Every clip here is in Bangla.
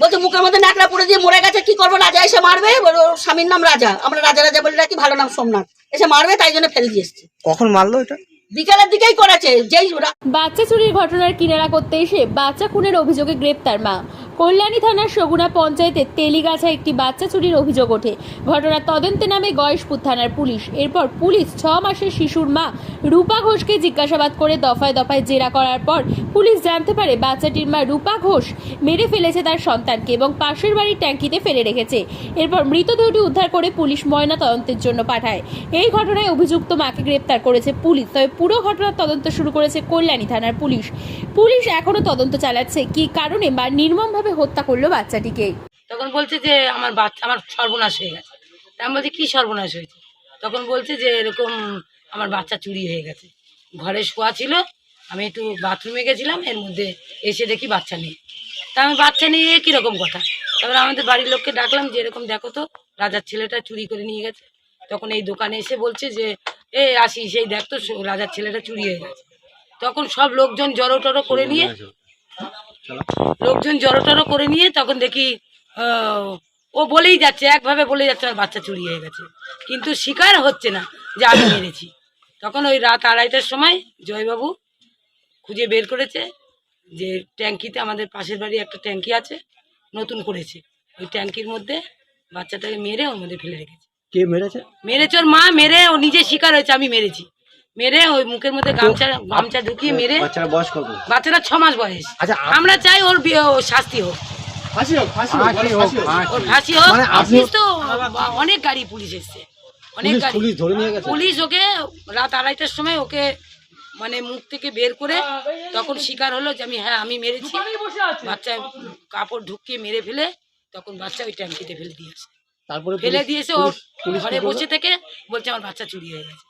বলছে, মুখের মধ্যে নাকড়া পড়ে দিয়ে মরে গেছে, কি করব? রাজা এসে মারবে? ওর স্বামীর নাম রাজা। আমরা রাজা রাজা বলে রাখি ভালো নাম সোমনাথ। এসে মারবে, তাই জন্য ফেলে দিয়ে এসছে। কখন মারলো এটা? বাচ্চা চুরির ঘটনার কিনারা করতে এসে বাচ্চা খুনের অভিযোগে গ্রেপ্তার মা। কল্যাণী থানার সগুনা পঞ্চায়েতের তেলিগাছা একটি বাচ্চা চুরির অভিযোগ ওঠে। ঘটনার তদন্তে নামে গয়েশপুর থানার পুলিশ। এরপর পুলিশ ছ মাসের শিশুর মা রূপা ঘোষকে জিজ্ঞাসাবাদ করে দফায় দফায় জেরা করার পর পুলিশ জানতে পারে বাচ্চাটির মা রূপা ঘোষ মেরে ফেলেছে তার সন্তানকে এবং পাশের বাড়ির ট্যাঙ্কিতে ফেলে রেখেছে। এরপর মৃতদেহটি উদ্ধার করে পুলিশ ময়না তদন্তের জন্য পাঠায়। এই ঘটনায় অভিযুক্ত মাকে গ্রেপ্তার করেছে পুলিশ, তবে পুরো ঘটনার তদন্ত শুরু করেছে কল্যাণী থানার পুলিশ। পুলিশ এখনও তদন্ত চালাচ্ছে। কি কারণে বা নির্মমভাবে হত্যা করল বাচ্চাটিকে? তখন বলছে যে আমার বাচ্চা, আমার সর্বনাশ হয়ে গেছে। আমি বলছি, কী সর্বনাশ হয়েছে? তখন বলছে যে এরকম আমার বাচ্চা চুরি হয়ে গেছে। ঘরে শোয়া ছিল, আমি একটু বাথরুমে গেছিলাম, এর মধ্যে এসে দেখি বাচ্চা নেই। তা আমি বাচ্চা নিয়ে কীরকম কথা? তারপরে আমাদের বাড়ির লোককে ডাকলাম যে, এরকম দেখো তো, রাজার ছেলেটা চুরি করে নিয়ে গেছে। তখন এই দোকানে এসে বলছে যে, এ আসি সেই দেখ তো রাজার ছেলেটা চুরি হয়ে গেছে। তখন সব লোকজন জড়ো টড়ো করে নিয়ে লোকজন জড়ো টড়ো করে নিয়ে তখন দেখি ও বলেই যাচ্ছে, একভাবে বলে যাচ্ছে আমার বাচ্চা চুরি হয়ে গেছে। কিন্তু স্বীকার হচ্ছে না যে আমি মেরেছি। তখন ওই রাত আড়াইটার সময় জয়বাবু খুঁজে বের করেছে যে ট্যাঙ্কিতে আমাদের পাশের বাড়ি একটা ট্যাঙ্কি আছে, নতুন করেছে। ওই ট্যাঙ্কির মধ্যে বাচ্চাটাকে মেরে ওর মধ্যে ফেলে রেখেছে। কে মেরেছে? মেরেছে ওর মা মেরে ও নিজে স্বীকার হয়েছে আমি মেরেছি। মেরে ওই মুখের মধ্যে গামছা গামছা ঢুকিয়ে মেরে বাচ্চারা বয়স কত? বাচ্চাটা ছ মাস বয়স। আচ্ছা, আমরা চাই ওর শাস্তি হোক। মানে অনেক গাড়ি পুলিশ এসছে। অনেক গাড়ি। পুলিশ ধরে নিয়ে গেছে? পুলিশ ওকে রাত আড়াইটার সময় ওকে মানে মুখ থেকে বের করে তখন শিকার হলো যে আমি হ্যাঁ আমি মেরেছি। বাচ্চা কাপড় ঢুকিয়ে মেরে ফেলে তখন বাচ্চা ওই ট্যাঙ্কিতে ফেলে দিয়েছে তারপরে ফেলে দিয়েছে ও ঘরে বসে থেকে বলছে আমার বাচ্চা চুরি হয়ে গেছে।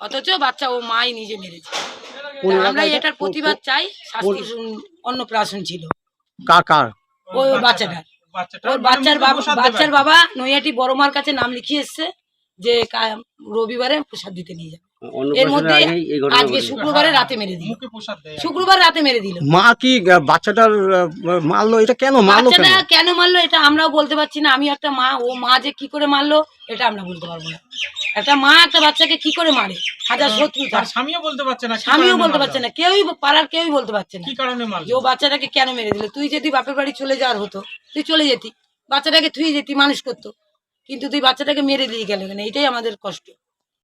অথচ বাচ্চা ও মাই নিজে মেরেছে। আমরা এটার প্রতিবাদ চাই শাস্তি অন্নপ্রাশন ছিল। কার কার? ওই বাচ্চাটা ওর বাচ্চার বাবা বাচ্চার বাবা নৈয়াটি বড়মার কাছে নাম লিখিয়ে এসছে যে রবিবারে প্রসাদ দিতে নিয়ে যাবে। এর মধ্যে আজকে শুক্রবারে রাতে মেরে দিল। শুক্রবার রাতে মেরে দিল। মা কি বাচ্চাটার মারলো? এটা কেন মারলো বাচ্চাটা কেন মারলো এটা আমরাও বলতে পারছি না। আমি একটা মা ও মা যে কি করে মারলো এটা আমরা বলতে পারব না। একটা মা একটা বাচ্চাকে কি করে মারে? হাজার শত্রু তার তার স্বামীও বলতে পারছে না স্বামীও বলতে পারছে না। কেউই পাড়ার কেউই বলতে পারছে না। কি কারণে মারলো? ও বাচ্চাটাকে কেন মেরে দিল? তুই যদি বাপের বাড়ি চলে যাওয়ার হতো তুই চলে যেতি। বাচ্চাটাকে থুয়ে যেতি মানুষ করতো। কিন্তু তুই বাচ্চাটাকে মেরে দিয়ে গেলে কেন? এটাই আমাদের কষ্ট।